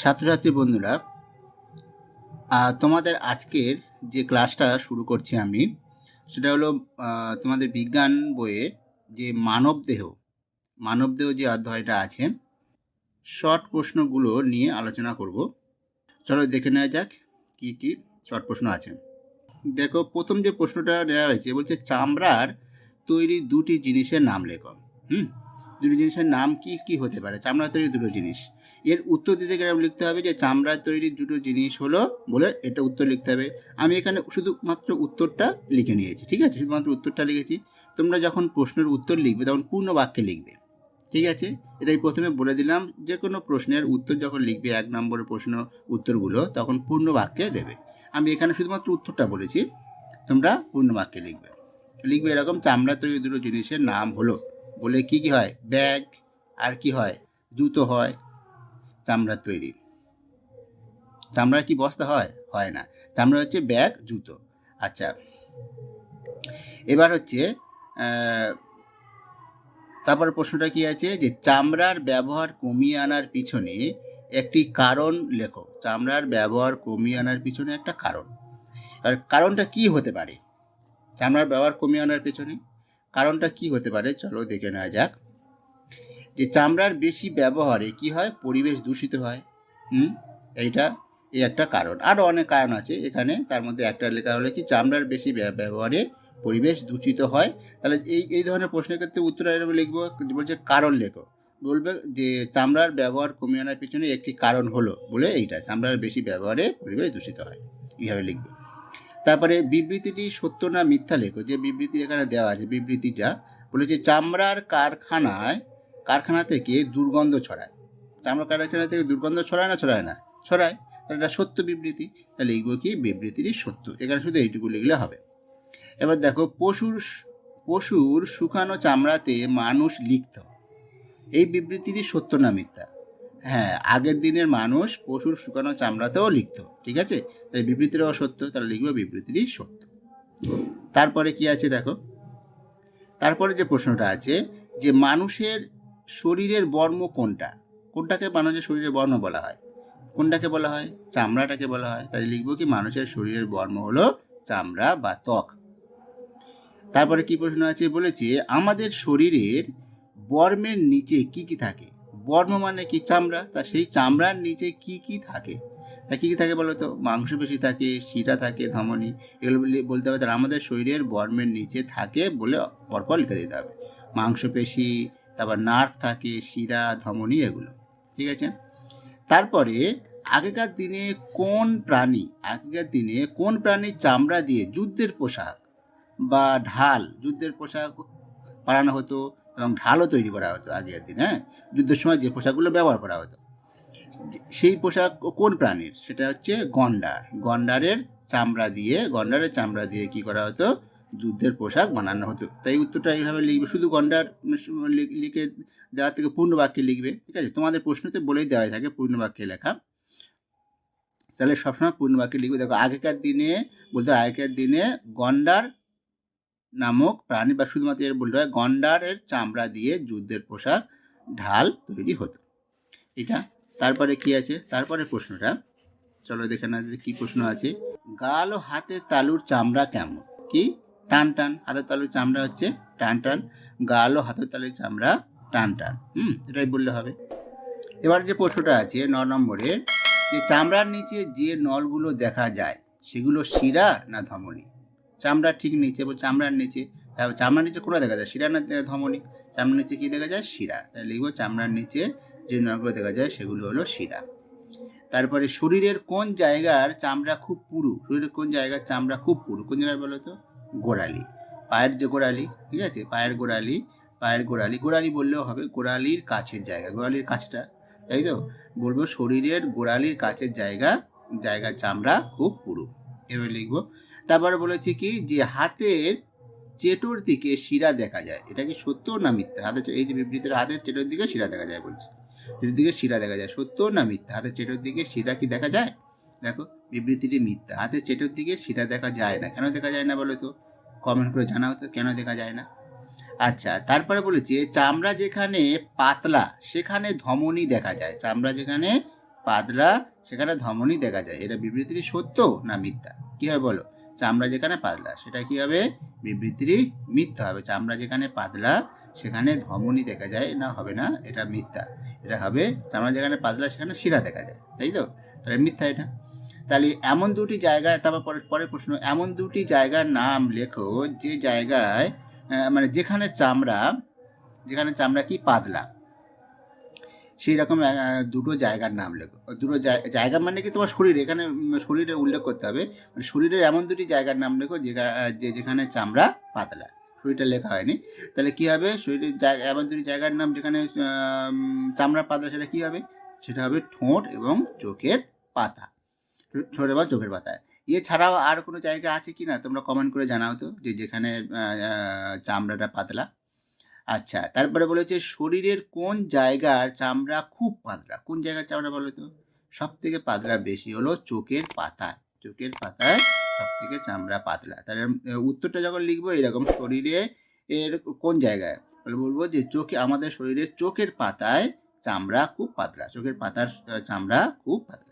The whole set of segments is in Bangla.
ছাত্রছাত্রী বন্ধুরা তোমাদের আজকের যে ক্লাসটা শুরু করছি আমি, সেটা হলো তোমাদের বিজ্ঞান বইয়ে যে মানবদেহ মানবদেহ যে অধ্যায়টা আছে, শর্ট প্রশ্নগুলো নিয়ে আলোচনা করব। চলো দেখে নেওয়া যাক কি কি শর্ট প্রশ্ন আছে। দেখো, প্রথম যে প্রশ্নটা নেওয়া হয়েছে, বলছে চামড়ার তৈরি দুটি জিনিসের নাম লেখো। হুম? দুটি জিনিসের নাম কি কি হতে পারে? চামড়ার তৈরি দুটো জিনিস। এর উত্তর দিতে গেলে লিখতে হবে যে চামড়ার তৈরি দুটো জিনিস হলো বলে এটা উত্তর লিখতে হবে। আমি এখানে শুধুমাত্র উত্তরটা লিখে নিয়েছি, ঠিক আছে? শুধুমাত্র উত্তরটা লিখেছি। তোমরা যখন প্রশ্নের উত্তর লিখবে তখন পূর্ণ বাক্যে লিখবে, ঠিক আছে? এটাই প্রথমে বলে দিলাম যে কোনো প্রশ্নের উত্তর যখন লিখবে, এক নম্বরের প্রশ্ন উত্তরগুলো তখন পূর্ণ বাক্যে দেবে। আমি এখানে শুধুমাত্র উত্তরটা বলেছি, তোমরা পূর্ণ বাক্যে লিখবে। লিখবে এরকম চামড়া তৈরি দুটো জিনিসের নাম হলো বলে কি কি হয়? ব্যাগ, আর কি হয়? জুতো হয় চামড়ার তৈরি। চামড়ার কি বস্তা হয়? হয় না। চামড়া হচ্ছে ব্যাগ, জুতো। আচ্ছা এবার হচ্ছে তারপর প্রশ্নটা কি আছে? যে চামড়ার ব্যবহার কমিয়ে আনার পিছনে একটি কারণ লেখো। চামড়ার ব্যবহার কমিয়ে আনার পিছনে একটা কারণ। আর কারণটা কি হতে পারে? চামড়ার ব্যবহার কমিয়ে আনার পেছনে কারণটা কি হতে পারে? চলো দেখে নেওয়া যাক। যে চামড়ার বেশি ব্যবহারে কি হয়? পরিবেশ দূষিত হয়। হুম? এইটা, এই একটা কারণ। আরও অনেক কারণ আছে। এখানে তার মধ্যে একটা লেখা হলো কি, চামড়ার বেশি ব্যবহারে পরিবেশ দূষিত হয়। তাহলে এই এই ধরনের প্রশ্নের ক্ষেত্রে উত্তর এরকম লিখব, বলছে কারণ লেখো। বলবে যে চামড়ার ব্যবহার কমিয়ে আনার পিছনে একটি কারণ হলো বলে এইটা, চামড়ার বেশি ব্যবহারে পরিবেশ দূষিত হয়। এইভাবে লিখবে। তারপরে বিবৃতিটি সত্য না মিথ্যা লেখো? যে বিবৃতি এখানে দেওয়া আছে, বিবৃতিটা বলেছে, চামড়ার কারখানায় কারখানা থেকে দুর্গন্ধ ছড়ায়। চামড়া কারখানা থেকে দুর্গন্ধ ছড়ায় না ছড়ায় না? ছড়ায়। তাহলে এটা সত্য বিবৃতি। তাহলে লিখব কি? বিবৃতিটি সত্য। এখানে শুধু এইটুকু লিখলে হবে। এবার দেখো, পশুর পশুর শুকানো চামড়াতে মানুষ লিখত এই বিবৃতিটি সত্য না মিথ্যা? হ্যাঁ আগের দিনের মানুষ পশুর শুকানো চামড়াতেও লিখত ঠিক আছে? তাই বিবৃতিটাও সত্য তাহলে লিখব বিবৃতিটি সত্য। তারপরে কি আছে দেখো? তারপরে যে প্রশ্নটা আছে, যে মানুষের শরীরের বর্ম কোনটা? কোনটাকে মানুষের শরীরের বর্ণ বলা হয়? কোনটাকে বলা হয়? চামড়াটাকে বলা হয়। তাই লিখব কি মানুষের শরীরের বর্ম হলো চামড়া বা ত্বক। তারপরে কি প্রশ্ন আছে? বলেছে, আমাদের শরীরের বর্মের নিচে কি কি থাকে? বর্ম মানে কি চামড়া? তা সেই চামড়ার নিচে কি কি থাকে? তা কী কী থাকে বলো তো? মাংসপেশি থাকে, শিরা থাকে, ধমনী। এগুলো বলতে হবে, তাহলে আমাদের শরীরের বর্মের নিচে থাকে বলে পরপর লিখে দিতে হবে। মাংসপেশি তারপর নার্ভ থাকে, শিরা, ধমনী এগুলো, ঠিক আছে? তারপরে আগেকার দিনে কোন প্রাণী, আগেকার দিনে কোন প্রাণীর চামড়া দিয়ে যুদ্ধের পোশাক বা ঢাল, যুদ্ধের পোশাক বানানো হতো এবং ঢালও তৈরি করা হতো আগের দিন হ্যাঁ? যুদ্ধের সময় যে পোশাকগুলো ব্যবহার করা হতো। সেই পোশাক কোন প্রাণীর? সেটা হচ্ছে গন্ডার। গন্ডারের চামড়া দিয়ে, গন্ডারের চামড়া দিয়ে কি করা হতো? যুদ্ধের পোশাক বানানো হতো। তাই উত্তরটা এইভাবে লিখবে। শুধু গন্ডার লিখে দেওয়ার থেকে পূর্ণ বাক্যে লিখবে। ঠিক আছে? তোমাদের প্রশ্নতে বলেই দেওয়া থাকে পূর্ণ বাক্যে লেখা। তাহলে সবসময় পূর্ণ বাক্যে লিখবে। দেখো, আগেকার দিনে বলতে আগেকার দিনে গন্ডার নামক প্রাণী বা শুধুমাত্র এর বলতে হয়, গন্ডারের চামড়া দিয়ে যুদ্ধের পোশাক, ঢাল তৈরি হতো। এটা? তারপরে কি আছে? তারপরে প্রশ্নটা। চলো দেখে না যে কি প্রশ্ন আছে। গাল ও হাতের তালুর চামড়া কেমন? কি? টান টান, হাতের তালুর চামড়া হচ্ছে টান টান, গাল ও হাতের তালুর চামড়া টান টান। হুম, এটাই বললে হবে। এবার যে প্রশ্নটা আছে ন নম্বরের যে চামড়ার নিচে যে নলগুলো দেখা যায়, সেগুলো শিরা না ধমনী? চামড়ার ঠিক নিচে বল চামড়ার নিচে চামড়ার নিচে কোনটা দেখা যায়? শিরা না ধমনী? চামড়ার নিচে কি দেখা যায়? শিরা। তাই লিখব চামড়ার নিচে যে নলগুলো দেখা যায়, সেগুলো হলো শিরা। তারপরে শরীরের কোন জায়গার চামড়া খুব পুরু? শরীরের কোন জায়গার চামড়া খুব পুরু? কোন জায়গায় বলো তো? গোড়ালি। পায়ের যে গোড়ালি, ঠিক আছে? পায়ের গোড়ালি পায়ের গোড়ালি। গোড়ালি বললেও হবে গোড়ালির কাছের জায়গা। গোড়ালির কাছটা, তাই তো? বলব শরীরের গোড়ালির কাছের জায়গা, জায়গার চামড়া খুব পুরু। এভাবে লিখব। তারপরে বলেছি কি? যে হাতের চেটোর দিকে শিরা দেখা যায়। এটা কি সত্য না মিথ্যা? হাতের এই যে বিবৃতির হাতের চেটোর দিকে শিরা দেখা যায় বলছে। চেটোর দিকে শিরা দেখা যায়। সত্য না মিথ্যা? হাতের চেটোর দিকে শিরা কি দেখা যায়? দেখো, বিবৃতিটি মিথ্যা। হাতের চেটোর দিকে শিরা দেখা যায় না। কেন দেখা যায় না বলো তো? কমেন্ট করে জানাও তো, কেন দেখা যায় না? আচ্ছা তারপরে বলেছে, চামড়া যেখানে পাতলা, সেখানে ধমনী দেখা যায়। চামড়া যেখানে পাতলা, সেখানে ধমনী দেখা যায়। এটা বিবৃতিটি সত্য না মিথ্যা? কি হবে বলো? চামড়া যেখানে পাতলা, সেটা কি হবে? বিবৃতিটি মিথ্যা হবে। চামড়া যেখানে পাতলা, সেখানে ধমনী দেখা যায় না, হবে না, এটা মিথ্যা। এটা হবে, চামড়া যেখানে পাতলা, সেখানে শিরা দেখা যায়। তাই তো? তাহলে মিথ্যা এটা। তাহলে এমন দুটি জায়গায়, তারপর পরে পরের প্রশ্ন, এমন দুটি জায়গার নাম লেখো যে জায়গায় মানে যেখানে চামড়া যেখানে চামড়া কি পাতলা। সেই রকম দুটো জায়গার নাম লেখো। দুটো জায়- জায়গা মানে কি তোমার শরীর, এখানে শরীরে উল্লেখ করতে হবে। মানে শরীরের এমন দুটি জায়গার নাম লেখো যে যেখানে চামড়া পাতলা। শরীরটা লেখা হয়নি। তাহলে কী হবে? শরীরের এমন দুটি জায়গার নাম যেখানে চামড়া পাতলা, সেটা কী হবে? সেটা হবে ঠোঁট এবং চোখের পাতা। ঠোঁট এবং চোখের পাতায়। এছাড়াও আর কোনো জায়গা আছে কি না তোমরা কমেন্ট করে জানাও তো, যে যেখানে চামড়াটা পাতলা। আচ্ছা তারপরে বলেছে, শরীরের কোন জায়গার চামড়া খুব পাতলা? কোন জায়গার চামড়া বলো তো? সব থেকে পাতলা বেশি হলো চোখের পাতা চোখের পাতায় সব থেকে চামড়া পাতলা। তাহলে উত্তরটা যখন লিখব, এরকম শরীরে এর কোন জায়গায়? বলে বলব যে, চোখে, আমাদের শরীরের চোখের পাতায় চামড়া খুব পাতলা। চোখের পাতার চামড়া খুব পাতলা।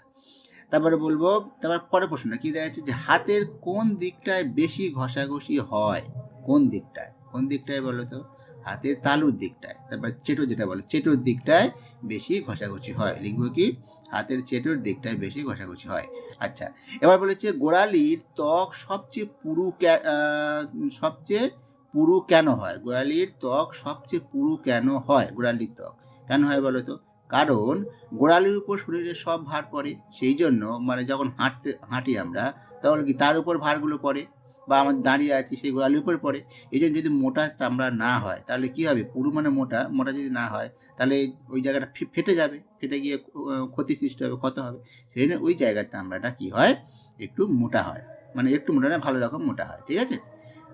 তারপরে বলব, তারপর পরের প্রশ্নটা কি দেখা যাচ্ছে যে হাতের কোন দিকটায় বেশি ঘষাঘষি হয়? কোন দিকটায়? কোন দিকটায় বলো তো? হাতের তালুর দিকটায়। তারপর চেটো যেটা বলে, চেটোর দিকটায় বেশি ঘষাঘষি হয়। লিখব কি? হাতের চেটোর দিকটায় বেশি ঘষাঘষি হয়। আচ্ছা এবার বলেছে গোড়ালির ত্বক সবচেয়ে পুরু সবচেয়ে পুরু কেন হয়? গোড়ালির ত্বক সবচেয়ে পুরু কেন হয়? গোড়ালির ত্বক কেন হয় বলো তো? কারণ গোড়ালির উপর শরীরের সব ভার পড়ে, সেই জন্য মানে যখন হাঁটতে, হাঁটি আমরা তখন কি তার উপর ভারগুলো পড়ে বা আমাদের দাঁড়িয়ে আছি সেই গোড়ালির উপর পড়ে? এই জন্য যদি মোটা চামড়া না হয়, তাহলে কি হবে? পুরু মানে মোটা মোটা যদি না হয়, তাহলে ওই জায়গাটা ফেটে যাবে, ফেটে গিয়ে ক্ষতি সৃষ্টি হবে, ক্ষত হবে। সেই জন্য ওই জায়গার চামড়াটা কী হয়? একটু মোটা হয়। মানে একটু মোটা না, ভালো রকম মোটা হয়, ঠিক আছে?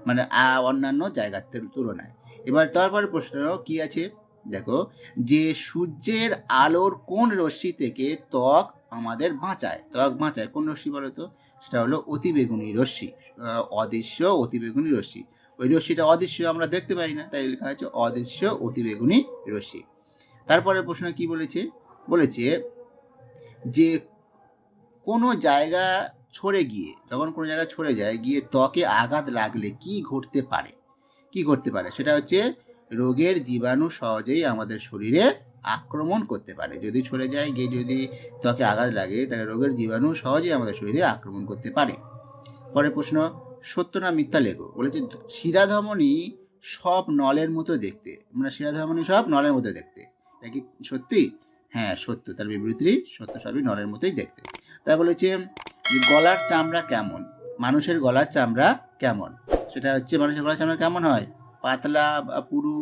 মানে অন্যান্য জায়গার তুলনায়। এবার তারপরে প্রশ্ন, কি আছে? দেখো, যে সূর্যের আলোর কোন রশ্মি থেকে ত্বক আমাদের বাঁচায়? ত্বক বাঁচায়। কোন রশ্মি বলো তো? সেটা হলো অতিবেগুনি রশ্মি অদৃশ্য অতিবেগুনি রশ্মি। ওই রশ্মিটা অদৃশ্য আমরা দেখতে পাই না, তাই লেখা হচ্ছে অদৃশ্য অতিবেগুনি রশ্মি। তারপরে প্রশ্ন কি বলেছে? বলেছে যে কোনো জায়গা ছড়ে গিয়ে, যখন কোনো জায়গা ছড়ে যায়, গিয়ে ত্বকে আঘাত লাগলে কি ঘটতে পারে? কি ঘটতে পারে? সেটা হচ্ছে রোগের জীবাণু সহজেই আমাদের শরীরে আক্রমণ করতে পারে। যদি ছড়ে যায়, গিয়ে যদি ত্বকে আঘাত লাগে, তাহলে রোগের জীবাণু সহজেই আমাদের শরীরে আক্রমণ করতে পারে। পরের প্রশ্ন সত্য না মিথ্যা লেখো। বলেছে, শিরাধমনী সব নলের মতো দেখতে। মানে শিরাধমনী সব নলের মতো দেখতে। এটা কি সত্যি? হ্যাঁ সত্য। তার বিবৃতি সত্য সবই নলের মতোই দেখতে। তাই বলেছে যে, গলার চামড়া কেমন? মানুষের গলার চামড়া কেমন? সেটা হচ্ছে, মানুষের গলার চামড়া কেমন হয়? পাতলা পুরু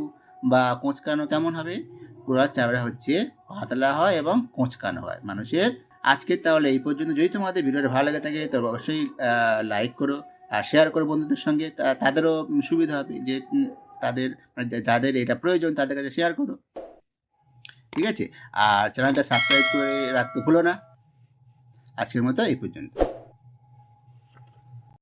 বা কোঁচকানো কেমন হবে? গলার চামড়া হচ্ছে পাতলা হয় এবং কোঁচকানো হয়। মানুষের আজকের তাহলে এই পর্যন্ত। যদি তোমাদের ভিডিওটা ভালো লাগে থাকে, তবে অবশ্যই লাইক করো আর শেয়ার করো বন্ধুদের সঙ্গে। তাদেরও সুবিধা হবে যে তাদের মানে যাদের এটা প্রয়োজন, তাদের কাছে শেয়ার করো। ঠিক আছে? আর চ্যানেলটা সাবস্ক্রাইব করে রাখতে ভুলো না। আজকের মতো এই পর্যন্ত।